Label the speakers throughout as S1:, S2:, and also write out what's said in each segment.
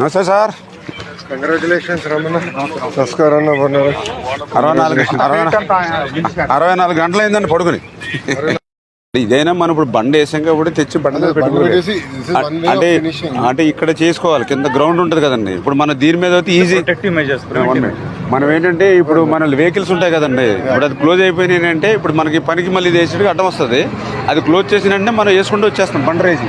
S1: నమస్తే sir.
S2: Congratulations Ramana. నమస్కారం అన్న బాగున్నారు?
S1: అరవై నాలుగు అరవై అరవై నాలుగు గంటలు అయిందండి పడుకుని. ఇదైనా మనం ఇప్పుడు బండి వేసాం కాబట్టి తెచ్చి బండి మీద పెట్టుకోవాలి. అంటే. అంటే ఇక్కడ చేసుకోవాలి కింద గ్రౌండ్ ఉంటుంది కదండి. ఇప్పుడు మన దీని మీద అయితే ఈజీ
S3: ప్రొటెక్టివ్ మెజర్స్
S1: మనం ఏంటంటే ఇప్పుడు మన వెహికల్స్ ఉంటాయి కదండి. ఇప్పుడు అది క్లోజ్ అయిపోయినాయి అంటే ఇప్పుడు మనకి పనికి మళ్ళీ వేసేటికి అడ్డం వస్తుంది. అది క్లోజ్ చేసినంటే మనం వేసుకుంటూ వచ్చేస్తాం బండి రేసి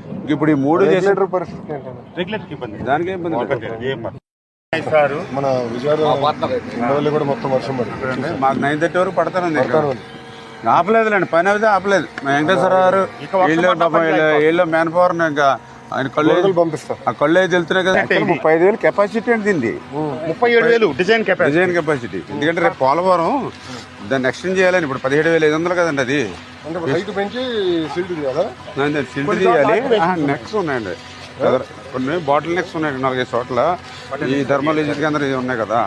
S1: ఇప్పుడు ఈ మూడు చేసి
S2: రెగ్యులేటర్ పరిస్థితి ఏంటన్నా
S3: రెగ్యులేటర్ ఇబ్బంది
S1: దానికి ఇబ్బంది లేదు.
S3: ఇస్తారు
S2: మన విజయవాడ ఉండవల్లి కూడా మొత్తం వర్షం పడుతుంది.
S1: మాకు నైన్ థర్టీ వరకు పడతానండి. ఆపలేదులేండి పని అయితే ఆపలేదు. మా వెంకటేశ్వర గారు వీళ్ళు పాపం వీళ్ళు- వీళ్ళు మ్యాన్ పవర్ ఇంకా ఆయన కళ్ళు
S2: గొడవలు పంపిస్తా.
S1: ఆ కళ్ళు వెళ్తున్నాయి కదా. ముప్పై ఐదు వేలు కెపాసిటీ అండి దీన్ని
S3: ముప్పై ఏడు వేలు డిజైన్ కెపాసిటీ
S1: డిజైన్ కెపాసిటీ ఎందుకంటే రేపు పోలవరం దాన్ని ఎక్స్టెండ్ చేయాలని ఇప్పుడు పదిహేడు వేల ఐదు వందలు కదండి అది.
S2: అంటే హైట్ పెంచి సిల్ట్ కదా
S1: సిల్ట్ చేయాలి నెక్స్ ఉన్నాయండి. కొన్ని బాటిల్ నెక్స్ ఉన్నాయి నాలుగైదు చోట్ల. ఈ ధర్మాలజీ కేంద్రం ఇవి ఉన్నాయి కదా.